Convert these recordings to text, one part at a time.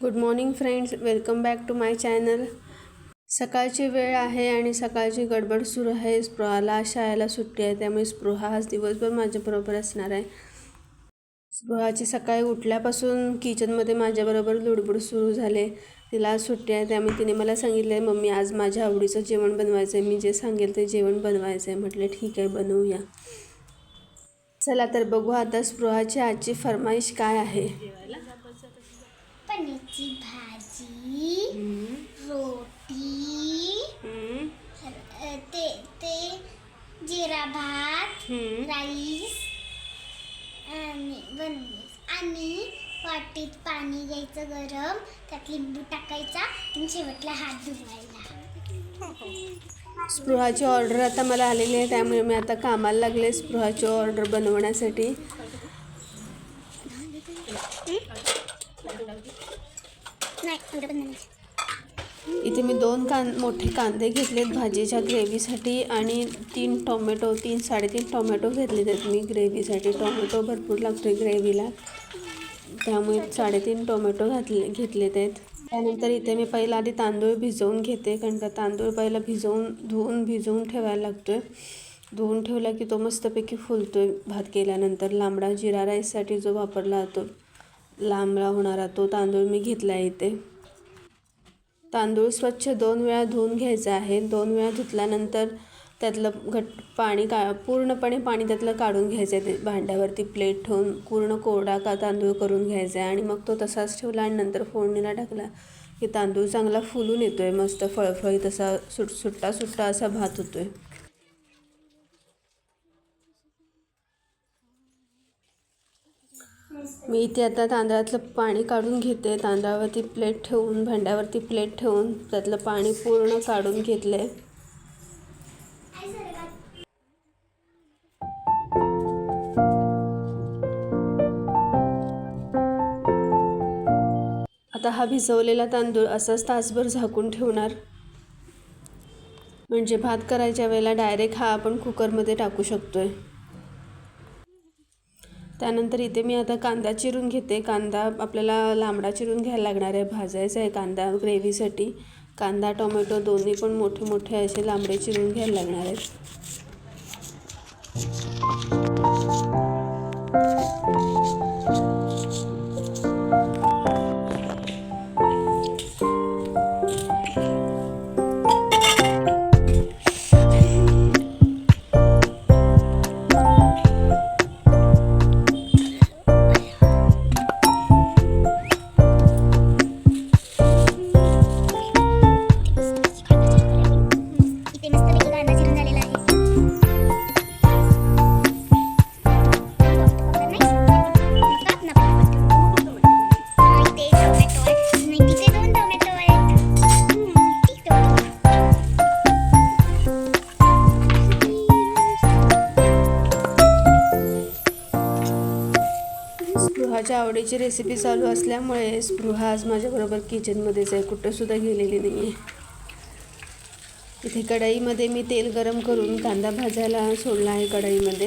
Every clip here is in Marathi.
Good morning friends welcome back to my channel सकाळची वेळ आहे आणि सकाळची गडबड सुरू आहे. स्पृहाला शाळेला सुट्टी आहे त्यामुळे स्पृहा आज दिवसभर माझ्याबरोबर असणार आहे. स्पृहाची सकाळी उठल्यापासून किचनमध्ये माझ्याबरोबर लुडबुड सुरू झाले. तिला आज सुट्टी आहे त्यामुळे तिने मला सांगितलं आहे मम्मी आज माझ्या आवडीचं जेवण बनवायचं आहे मी जे सांगेल ते जेवण बनवायचं आहे म्हटलं ठीक आहे बनवूया. चला तर बघू आता स्पृहाची आजची फरमाईश काय आहे. पनीरची भाजी रोटी ते ते जिरा भात राईस आणि बनवीस आणि वाटीत पाणी घ्यायचं गरम त्यात लिंबू टाकायचा आणि शेवटला हात धुवायला. स्पृहाची ऑर्डर आता मला आलेली आहे त्यामुळे मी आता कामाला लागले स्पृहाची ऑर्डर बनवण्यासाठी नाही एवढं पण नाही इथे मी दोन कां मोठे कांदे घेतलेत भाजीच्या ग्रेव्हीसाठी आणि तीन टोमॅटो तीन साडेतीन टोमॅटो घेतलेत आहेत मी ग्रेव्हीसाठी. टोमॅटो भरपूर लागतो आहे ग्रेव्हीला. त्यामुळे साडेतीन टोमॅटो घातले घेतलेत आहेत. त्यानंतर इथे मी पहिला आधी तांदूळ भिजवून घेते कारण का तांदूळ पहिला भिजवून धुवून भिजवून ठेवायला लागतो आहे धुवून ठेवला की तो मस्तपैकी फुलतो आहे भात केल्यानंतर लांबडा जिरा राईससाठी जो वापरला जातो लांबडा होणारा तो तांदूळ मी घेतला आहे इथे. तांदूळ स्वच्छ दोन वेळा धुवून घ्यायचं आहे दोन वेळा धुतल्यानंतर त्यातलं घट पाणी का पूर्णपणे पाणी त्यातलं काढून घ्यायचं. आहे ते भांड्यावरती प्लेट ठेवून पूर्ण कोरडा का तांदूळ करून घ्यायचा आहे आणि मग तो तसाच ठेवला आणि नंतर फोडणीला टाकला की तांदूळ चांगला फुलून येतो आहे मस्त फळफळीत असा सुट सुट्टा सुट्टा असा भात होतो आहे मी इथे आता तांदळातलं पाणी काढून घेते. तांदळावरती प्लेट ठेवून भांड्यावरती प्लेट ठेवून त्यातलं पाणी पूर्ण काढून घेतलं. आहे आता हा भिजवलेला तांदूळ असाच तासभर झाकून ठेवणार. म्हणजे भात करायच्या वेळेला डायरेक्ट हा आपण कुकरमध्ये टाकू शकतो आहे त्यानंतर इथे मी आता कांदा चिरून घेते. कांदा आपल्याला लांबडा चिरून घ्यायला लागणार आहे. भाजायचा आहे कांदा ग्रेव्हीसाठी. कांदा टोमॅटो दोन्ही पण मोठे मोठे असे लांबडे चिरून घ्यायला लागणार आहेत. आवडीची रेसिपी चालू असल्यामुळे स्पृहा आज माझ्याबरोबर किचनमध्येच आहे. कुठंसुद्धा गेलेली नाही आहे इथे कढईमध्ये मी तेल गरम करून कांदा भाजायला सोडला आहे कढईमध्ये.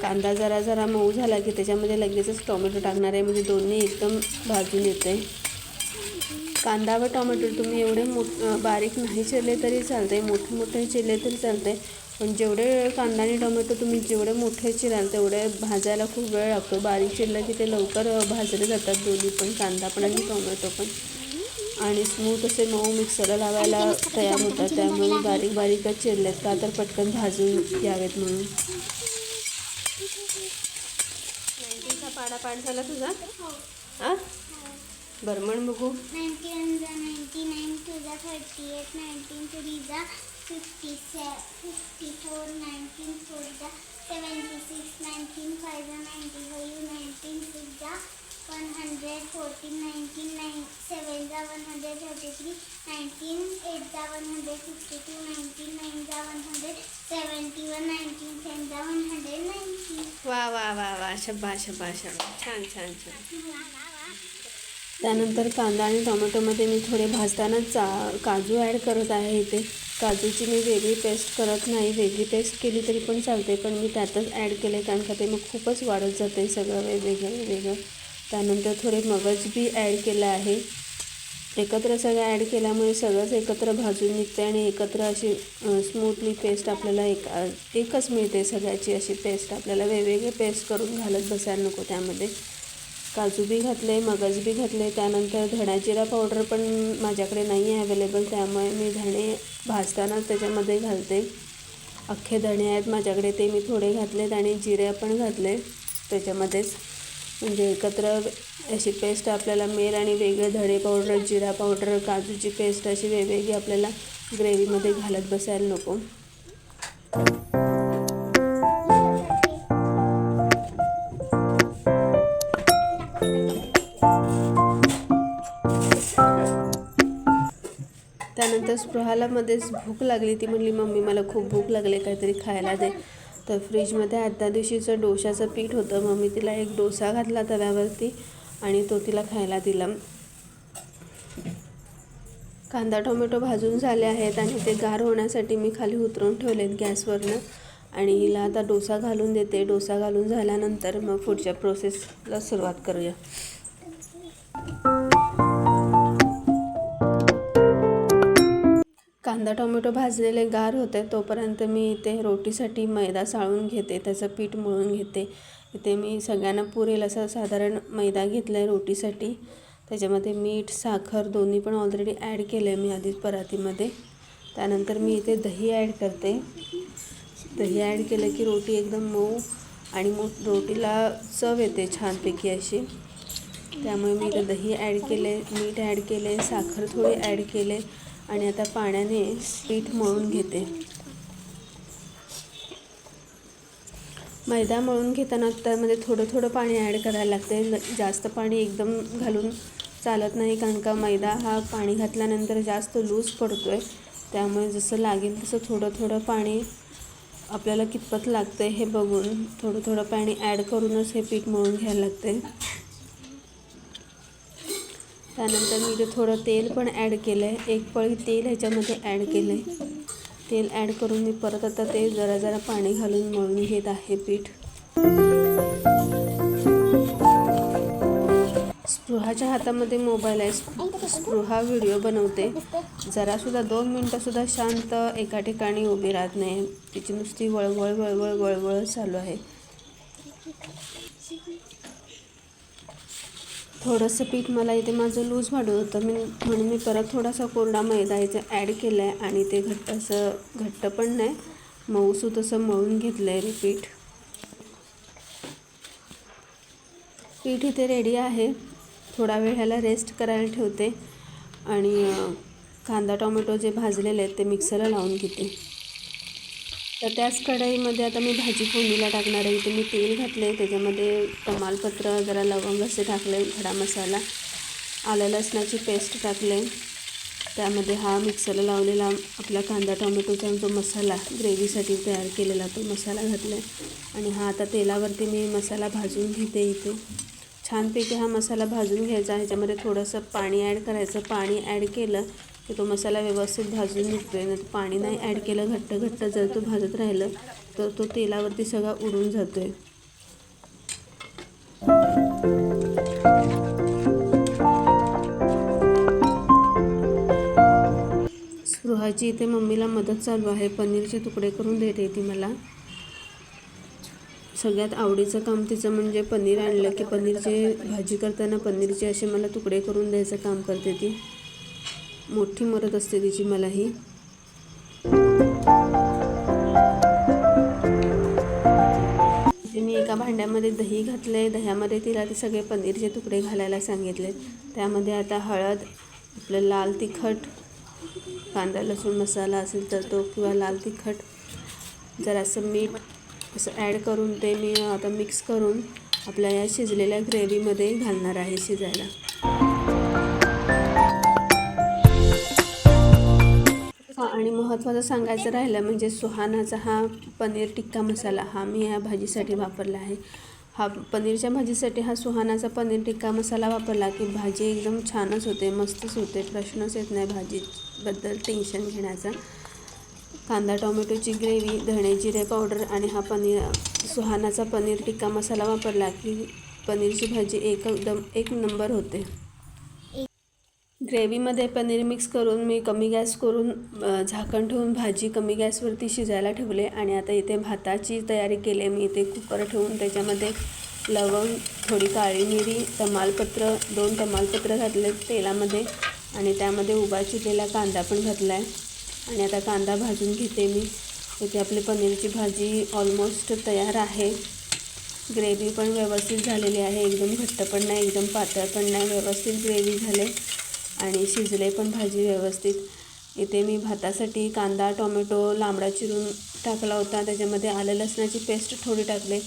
कांदा जरा जरा मऊ झाला की त्याच्यामध्ये लगेचच टोमॅटो टाकणार आहे. म्हणजे दोन्ही एकदम भाजून येते कांदा व टोमॅटो तुम्ही एवढे मोठ बारीक नाही चिरले तरी चालते आहे मोठे मोठे चिरले तरी चालते पण जेवढे कांदा आणि टोमॅटो तुम्ही जेवढे मोठे चिराल तेवढे भाजायला खूप वेळ लागतो. बारीक चिरलं की ते लवकर भाजले जातात दोन्ही पण कांदा पण आणि टोमॅटो पण. आणि स्मूथ असे मऊ मिक्सरला लावायला तयार होतात त्यामुळे बारीक बारीकच चिरलेत का तर पटकन भाजून यावेत म्हणून. पाडा पाठ झाला तुझा? हां. बरं म्हण बघू. 91 जा 99 टू जा 38 19 थ्री जा 100 14 19 9 7 जा 133 19 8 जा 152 19 9 जा 171 19 10 जा 190 वा वा वा वा. शब्बा शब्बा शब्बा. छान छान छान. त्यानंतर कांदा आणि टोमॅटोमध्ये मी थोडे भाजताना चा काजू ॲड करत आहे इथे. काजूची मी वेगळी पेस्ट करत नाही. वेगळी पेस्ट केली तरी पण चालते पण मी त्यातच ॲड केले कारण का ते मग खूपच वाढत जाते सगळं वेगवेगळं वेगळं. त्यानंतर थोडे मगज बी ॲड केलं आहे. एकत्र सगळं ॲड केल्यामुळे सगळंच एकत्र भाजून निघते आणि एकत्र अशी स्मूथली पेस्ट आपल्याला एक एकच मिळते सगळ्याची अशी पेस्ट आपल्याला वेगवेगळे पेस्ट करून घालत बसायला नको त्यामध्ये. काजू बी घातले मगज बी घातले त्यानंतर धणा जिरा पावडर पण माझ्याकडे नाही आहे अवेलेबल त्यामुळे मी धणे भाजताना त्याच्यामध्ये घालते. अख्खे धणे आहेत माझ्याकडे ते मी थोडे घातलेत आणि जिरे पण घातले त्याच्यामध्येच. म्हणजे एकत्र अशी पेस्ट आपल्याला मिळेल आणि वेगळे धणे पावडर जिरा पावडर काजूची पेस्ट अशी वेगवेगळी आपल्याला ग्रेव्हीमध्ये घालत बसायला नको. त्यानंतर स्पृहाला मध्येच भूक लागली ती म्हणली मम्मी मला खूप भूक लागली काहीतरी खायला दे. तर फ्रीजमध्ये आदल्या दिवशीचं डोशाचं पीठ होतं. मग मी तिला एक डोसा घातला तव्यावरती आणि तो तिला खायला दिला. कांदा टोमॅटो भाजून झाले आहेत आणि ते गार होण्यासाठी मी खाली उतरवून ठेवलेत गॅसवरनं. आणि हिला आता डोसा घालून देते. डोसा घालून झाल्यानंतर मग पुढच्या प्रोसेसला सुरुवात करूया. कांदा टोमॅटो भाजलेले गार होते तोपर्यंत मी इथे रोटीसाठी मैदा साळून घेते त्याचं पीठ मळून घेते. इथे मी सगळ्यांना पुरेल असं साधारण मैदा घेतला आहे रोटीसाठी. त्याच्यामध्ये मीठ साखर दोन्ही पण ऑलरेडी ॲड केलं आहे मी आधीच परातीमध्ये. त्यानंतर मी इथे दही ॲड करते. दही ॲड केलं की रोटी एकदम मऊ आणि मग रोटीला चव येते छानपैकी अशी. त्यामुळे मी इथे दही ॲड केले मीठ ॲड केले साखर थोडी ॲड केले आणि आता पाण्याने पीठ मळून घेते. मैदा मळून घेताना त्यामध्ये म्हणजे थोडं थोडं पाणी ॲड करायला लागते. जास्त पाणी एकदम घालून चालत नाही कारण का मैदा हा पाणी घातल्यानंतर जास्त लूज पडतो आहे त्यामुळे जसं लागेल तसं थोडं थोडं पाणी आपल्याला कितपत लागतं आहे हे बघून थोडं थोडं पाणी ॲड करूनच हे पीठ मळून घ्यायला लागते त्यानंतर मी इथे थोडं तेल पण ॲड केलं आहे एक पळी तेल ह्याच्यामध्ये ॲड केलं आहे तेल ॲड करून मी परत आता ते जरा जरा पाणी घालून मळून घेत आहे पीठ. स्पृहाच्या हातामध्ये मोबाईल आहे. स्पृहा व्हिडिओ बनवते. जरासुद्धा दोन मिनटंसुद्धा शांत एका ठिकाणी उभी राहत नाही. तिची नुसती वळवळ वळवळ वळवळ चालू आहे. थोडंसं पीठ मला इथे माझं लूज वाढत होतं. मी म्हणून मी परत थोडासा कोरडा मैदा इथे ॲड केला आहे आणि ते घट्ट असं घट्ट पण नाही. मऊसू तसं मळून घेतलं आहे मी पीठ. पीठ इथे रेडी आहे. थोडा वेळ ह्याला रेस्ट करायला ठेवते आणि कांदा टोमॅटो जे भाजलेले आहेत ते मिक्सरला लावून घेते. तर त्याच कढईमध्ये आता मी भाजी फोडणीला टाकणार आहे. इथे मी तेल घातले आहे. त्याच्यामध्ये तमालपत्र जरा लवंग असे टाकले खडा मसाला आलं लसणाची पेस्ट टाकले त्यामध्ये हा मिक्सरला लावलेला आपला कांदा टोमॅटोचा जो मसाला ग्रेव्हीसाठी तयार केलेला तो मसाला घातला आहे. आणि हा आता तेलावरती मी मसाला भाजून घेते इथे. छानपैकी हा मसाला भाजून घ्यायचा. ह्याच्यामध्ये थोडंसं पाणी ॲड करायचं. पाणी ॲड केलं की तो मसाला व्यवस्थित भाजून निघतो आहे नाही पाणी नाही ॲड केलं घट्ट घट्ट जर तो भाजत राहिलं तर तो तेलावरती सगळा उडून जातो आहे स्पृहाची इथे मम्मीला मदत चालू आहे. पनीरचे तुकडे करून देते ती मला. सगळ्यात आवडीचं काम तिचं म्हणजे पनीर आणलं की पनीरचे भाजी करताना पनीरचे असे मला तुकडे करून द्यायचं काम करते ती. मोठी मदत असते तिची मलाही. इथे मी एका भांड्यामध्ये दही घातलं आहे दह्यामध्ये तिला ते सगळे पनीरचे तुकडे घालायला सांगितले त्यामध्ये आता हळद आपलं लाल तिखट कांदा लसूण मसाला असेल तर तो किंवा लाल तिखट जरासं मीठ असं ॲड करून ते मी आता मिक्स करून आपल्या या शिजलेल्या ग्रेव्हीमध्ये घालणार आहे शिजायला. महत्त्वाचं सांगायचं राहिलं म्हणजे सुहानाचा हा पनीर टिक्का मसाला हा मी या भाजीसाठी वापरला आहे. हा पनीरच्या भाजीसाठी हा सुहानाचा पनीर टिक्का मसाला वापरला की भाजी एकदम छानच होते मस्तच होते प्रश्नच येत नाही भाजीबद्दल टेन्शन घेण्याचा. कांदा टोमॅटोची ग्रेव्ही धणे जिरे पावडर आणि हा पनीर सुहानाचा पनीर टिक्का मसाला वापरला की पनीरची भाजी एकदम एक नंबर होते. ग्रेव्हीमध्ये पनीर मिक्स करून मी कमी गॅस करून झाकण ठेवून भाजी कमी गॅसवरती शिजायला ठेवले आणि आता इथे भाताची तयारी केली मी इथे कुकर ठेवून त्याच्यामध्ये लवंग थोडी काळी मिरी तमालपत्र दोन तमालपत्र घातले तेलामध्ये आणि त्यामध्ये उभा चिरलेला कांदा पण घातला आहे आणि आता कांदा भाजून घेते मी. इथे आपली पनीरची भाजी ऑलमोस्ट तयार आहे. ग्रेव्ही पण व्यवस्थित झालेली आहे. एकदम घट्ट पण नाही एकदम पातळ पण नाही व्यवस्थित ग्रेव्ही झाले. आणि शिजले पण भाजी व्यवस्थित. इथे मी भातासाठी कांदा टोमॅटो लांबडा चिरून टाकला होता. त्याच्यामध्ये आलं लसणाची पेस्ट थोडी टाकले.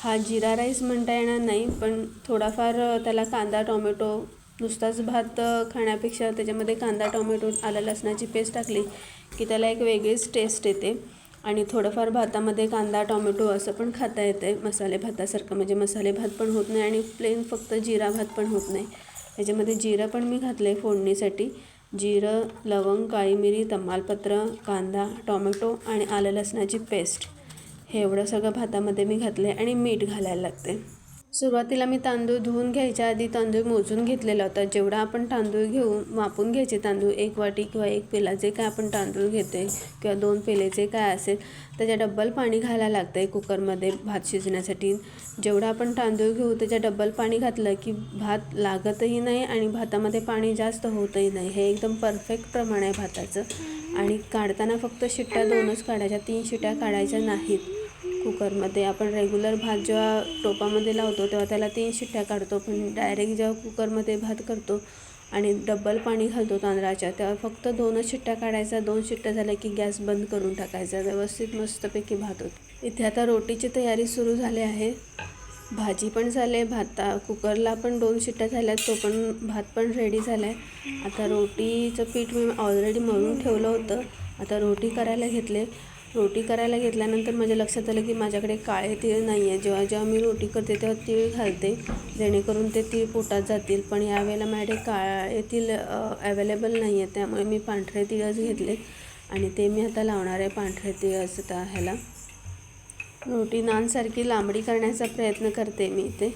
हा जिरा राईस म्हणता येणार नाही पण थोडाफार त्याला कांदा टोमॅटो नुसताच भात खाण्यापेक्षा त्याच्यामध्ये कांदा टोमॅटो आलं लसणाची पेस्ट टाकली की त्याला एक वेगळीच टेस्ट येते. आणि थोडंफार भातामध्ये कांदा टोमॅटो असं पण खाता येते मसाले भातासारखं म्हणजे मसाले भात पण होत नाही आणि प्लेन फक्त जिरा भात पण होत नाही. त्याच्यामध्ये जिरं पण मी घातलं आहे फोडणीसाठी. जिरं लवंग काळी मिरी तमालपत्र कांदा टोमॅटो आणि आलं लसणाची पेस्ट. हे एवढं सगळं भातामध्ये मी घातलं आहे आणि मीठ घालायला लागते सुरुवातीला मी तांदूळ धुवून घ्यायच्या आधी तांदूळ मोजून घेतलेला होता. जेवढा आपण तांदूळ घेऊन वापून घ्यायचे तांदूळ एक वाटी किंवा एक पेला जे काय आपण तांदूळ घेतो आहे किंवा दोन पेले जे काय असेल त्याच्या डब्बल पाणी घालायला लागतं आहे कुकरमध्ये भात शिजण्यासाठी. जेवढा आपण तांदूळ घेऊ त्याच्या डब्बल पाणी घातलं की भात लागतही नाही आणि भातामध्ये पाणी जास्त होतही नाही. हे एकदम परफेक्ट प्रमाण आहे भाताचं. आणि काढताना फक्त शिट्ट्या दोनच काढायच्या तीन शिट्ट्या काढायच्या नाहीत. कुकरमध्ये. आपण रेग्युलर भात जेव्हा टोपामध्ये लावतो तेव्हा त्याला तीन शिट्ट्या काढतो. पण डायरेक्ट जेव्हा कुकरमध्ये भात करतो आणि डब्बल पाणी घालतो तांदळाच्या तेव्हा फक्त दोनच शिट्ट्या काढायचा. दोन शिट्ट्या झाल्या की गॅस बंद करून टाकायचा. व्यवस्थित मस्तपैकी भात होतो. इथे आता रोटीची तयारी सुरू झाली आहे. भाजी पण झाले भाता कुकरला पण दोन शिट्ट्या झाल्यात तो पण भात पण रेडी झाला आहे आता रोटीचं पीठ मी ऑलरेडी मळून ठेवलं होतं. आता रोटी करायला घेतले. रोटी करायला घेतल्यानंतर माझ्या लक्षात आलं की माझ्याकडे काळे तीळ नाही आहे जेव्हा जेव्हा मी रोटी करते तेव्हा तीळ घालते. जेणेकरून ते तीळ पोटात जातील. पण यावेळेला माझ्याकडे काळे तीळ अवेलेबल नाही आहे त्यामुळे मी पांढरे तिळच घेतले. आणि ते मी आता लावणार आहे पांढरे तिळच त्या ह्याला. रोटी नानसारखी लांबडी करण्याचा प्रयत्न करते मी इथे.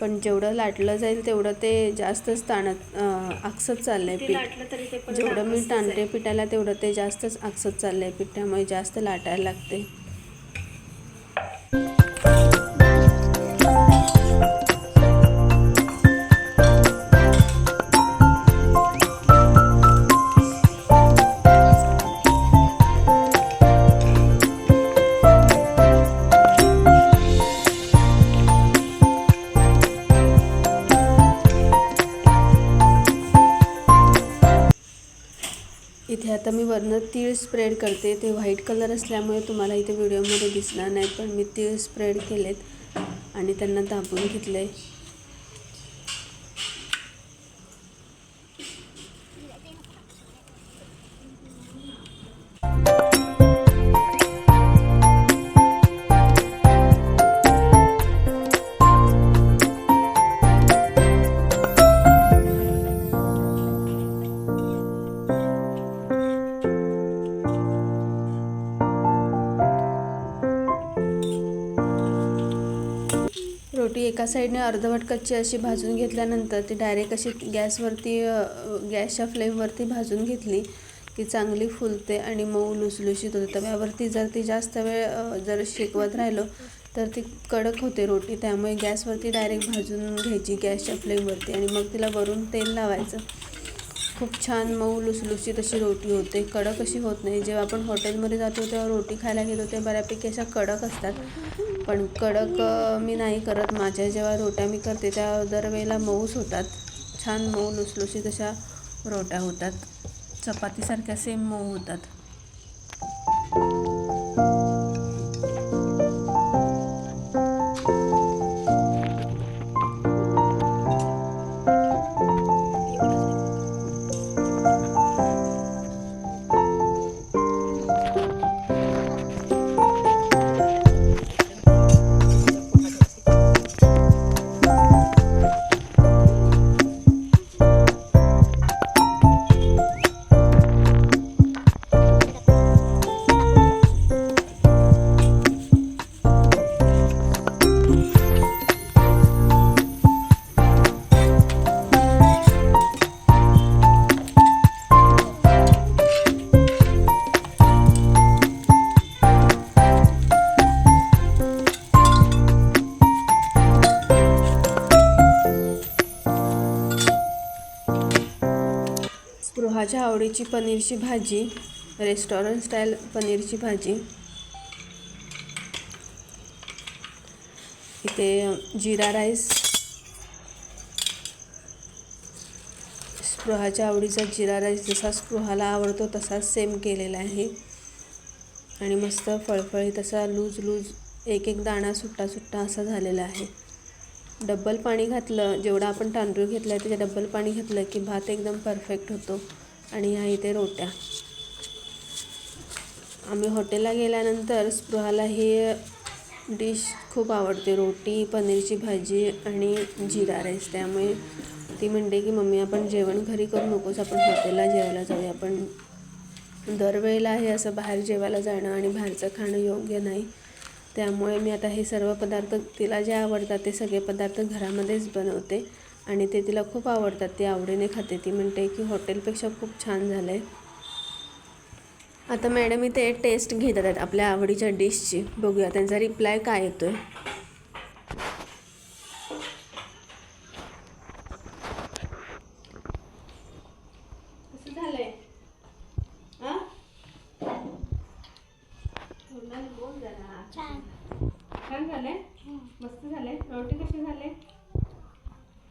पण जेवढं लाटलं जाईल तेवढं ते जास्तच ताणत आकसत चाललं आहे पीठ. जेवढं मी ताणते पिठाला तेवढं ते जास्तच आकसत चाललं आहे पीठ त्यामुळे जास्त लाटायला लागते करते ते व्हाईट कलर असल्यामुळे तुम्हाला इथे व्हिडिओमध्ये दिसणार नाही पण मी तीळ स्प्रेड केलेत आणि त्यांना दाबून घेतलं आहे रोटी एका साईडने अर्धवट कच्ची अशी भाजून घेतल्यानंतर ती डायरेक्ट अशी गॅसवरती गॅसच्या फ्लेमवरती भाजून घेतली की चांगली फुलते आणि मऊ लुसलुशीत होते. तव्यावरती जर ती जास्त वेळ जर शेकवत राहिलो तर ती कडक होते रोटी. त्यामुळे गॅसवरती डायरेक्ट भाजून घ्यायची गॅसच्या फ्लेमवरती आणि मग तिला वरून तेल लावायचं. खूप छान मऊ लुसलुशीत अशी रोटी होते. कडक अशी होत नाही. जेव्हा आपण हॉटेलमध्ये जातो तेव्हा रोटी खायला घेतो ते बऱ्यापैकी अशा कडक असतात. पण कडक मी नाही करत. माझ्या जेव्हा रोट्या मी करते त्या दरवेळेला मऊच होतात. छान मऊ लुसलुशीत अशा रोट्या होतात. चपातीसारख्या सेम मऊ होतात. माझ्या आवडीची पनीरची भाजी रेस्टॉरंट स्टाईल पनीरची भाजी. इथे जिरा राईस. स्पृहाच्या आवडीचा जिरा राईस जसा स्पृहाला आवडतो तसाच सेम केलेला आहे. आणि मस्त फळफळीत असा लूज लूज एक एक दाणा सुट्टा सुट्टा असा झालेला आहे. डब्बल पाणी घातलं जेवढं आपण तांदूळ घेतलं आहे त्याच्या डब्बल पाणी घातलं की भात एकदम परफेक्ट होतो. आणि ह्या इथे रोट्या. आम्ही हॉटेलला गेल्यानंतर स्पृहाला ही डिश खूप आवडते. रोटी पनीरची भाजी आणि जिरा राईस त्यामुळे ती म्हणते की मम्मी आपण जेवण घरी करू नकोस. आपण हॉटेलला जेवायला जाऊया. आपण दरवेळेला हे असं बाहेर जेवायला जाणं आणि बाहेरचं खाणं योग्य नाही. त्यामुळे मी आता हे सर्व पदार्थ तिला जे आवडतात ते सगळे पदार्थ घरामध्येच बनवते. आणि ते तिला खूप आवडतात ती आवडीने खाते. ती म्हणते की हॉटेलपेक्षा खूप छान झालं आहे आता मॅडम इथे टेस्ट घेतात आहेत आपल्या आवडीच्या डिशची. बघूया त्यांचा रिप्लाय काय येतो आहे कसं झालंय हां बोल जरा छान छान झालंय मस्त झालंय रोटी कशी झाले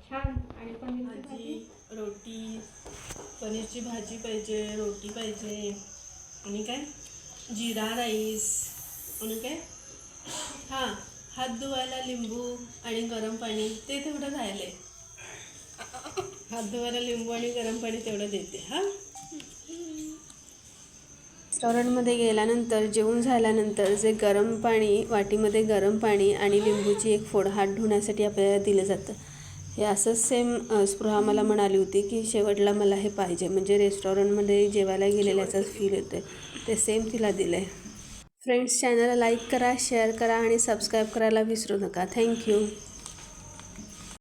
छान आणि पनीरची भाजी रोटी पनीरची भाजी पाहिजे रोटी पाहिजे आणि काय जिरा राईस आणि काय हां हात धुवायला लिंबू आणि गरम पाणी ते तेवढं राहिले. आहे हात धुवायला लिंबू आणि गरम पाणी तेवढं देते हां? रेस्टॉरंटमध्ये गेल्यानंतर जेवून झाल्यानंतर जे गरम पाणी वाटीमध्ये गरम पाणी आणि लिंबूची एक फोड हात धुण्यासाठी आपल्याला दिलं जातं. हे असंच सेम स्पृहा मला म्हणाली होती की शेवटला मला हे पाहिजे. म्हणजे रेस्टॉरंटमध्ये जेवायला गेलेल्याचाच फील येतो आहे ते सेम तिला दिलं आहे फ्रेंड्स चॅनलला लाईक करा शेअर करा आणि सबस्क्राईब करायला विसरू नका. थँक्यू